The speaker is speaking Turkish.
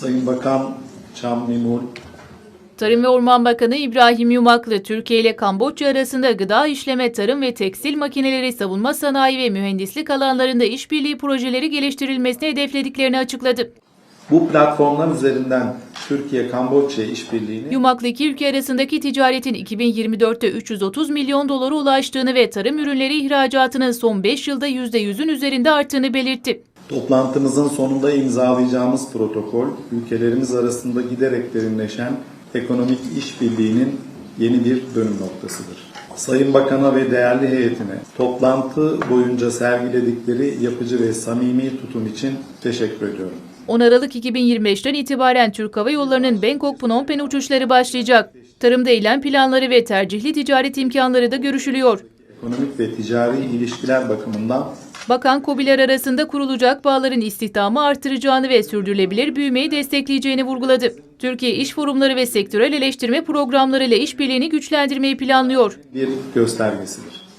Sayın Bakan Çam Mimul, Tarım ve Orman Bakanı İbrahim Yumaklı, Türkiye ile Kamboçya arasında gıda işleme, tarım ve tekstil makineleri, savunma sanayi ve mühendislik alanlarında işbirliği projeleri geliştirilmesini hedeflediklerini açıkladı. bu platformlar üzerinden Türkiye-Kamboçya işbirliğini Yumaklı iki ülke arasındaki ticaretin 2024'te 330 milyon dolara ulaştığını ve tarım ürünleri ihracatının son 5 yılda %100'ün üzerinde arttığını belirtti. Toplantımızın sonunda imzalayacağımız protokol, ülkelerimiz arasında giderek derinleşen ekonomik işbirliğinin yeni bir dönüm noktasıdır. Sayın Bakan'a ve değerli heyetine toplantı boyunca sergiledikleri yapıcı ve samimi tutum için teşekkür ediyorum. 10 Aralık 2025'ten itibaren Türk Hava Yolları'nın Bangkok Phnom Penh uçuşları başlayacak. Tarımda eylem planları ve tercihli ticaret imkanları da görüşülüyor. Ekonomik ve ticari ilişkiler bakımından Bakan KOBİ'ler arasında kurulacak bağların istihdamı artıracağını ve sürdürülebilir büyümeyi destekleyeceğini vurguladı. Türkiye iş forumları ve sektörel eleştirme programlarıyla işbirliğini güçlendirmeyi planlıyor. bir göstergesidir.